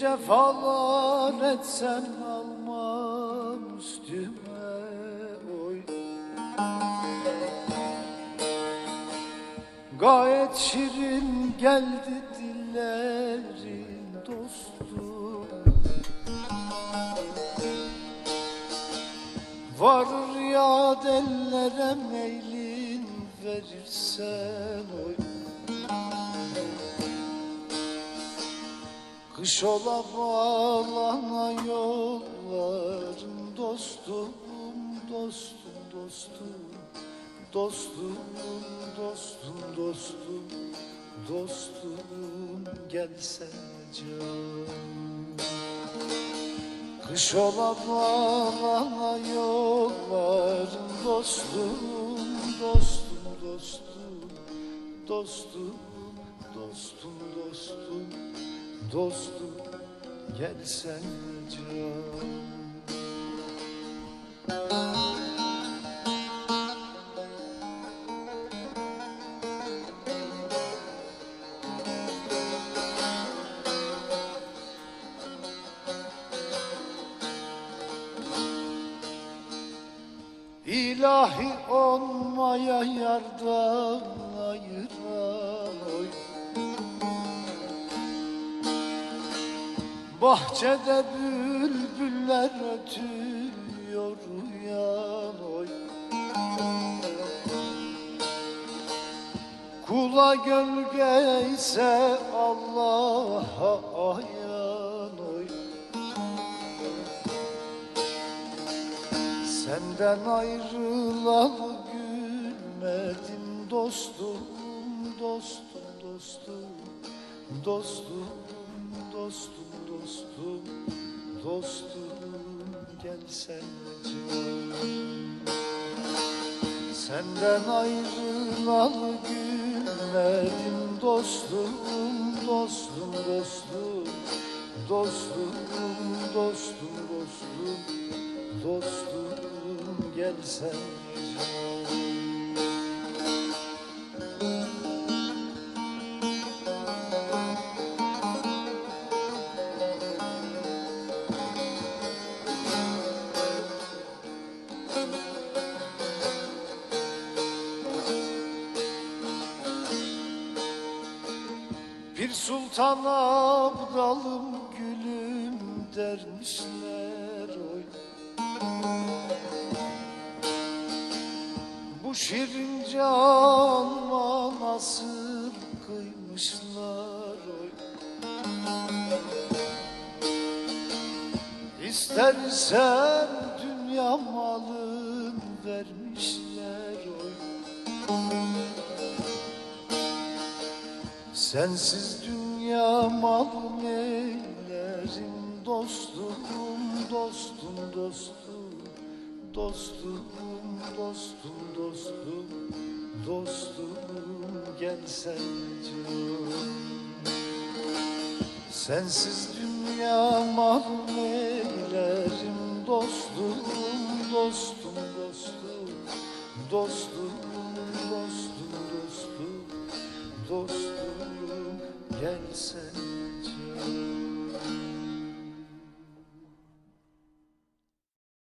cefalar etsem almam üstüme oy. Gayet şirin geldi dillerin dostum. Varır ya ellere meylin verirsen oy Kış ola bağlana yolların dostum, dostum, dostum. Dostum, dostum, dostum, dostum gelsene can Kış ola bağlana yolların dostum, dostum, dostum Dostum, dostum, dostum, dostum gelsene can. İlahi olmaya yardan ayıran Bahçede bülbüller ötüyor uyan oy. Kula gölge ise Allah'a ayan oy. Senden ayrılalı gülmedim dostum, dostum, dostum, dostum, dostum, dostum, gelsene canım. Senden ayrılalı gülmedim dostum, dostum, dostum, dostum, dostum, dostum, dostum, gelsene canım. Bir sultan abdalım gülüm dermişler oy. Bu şirin canıma nasıl kıymışlar oy. İstersen dünya malın vermişler Sensiz dünya malım eylerim dostum, dostum, dostum, dostum, dostum, dostum, dostum, gelsene canım. Sensiz dünya malım eylerim dostum, dostum, dostum, dostum, dostum, dostum, dostum gelsene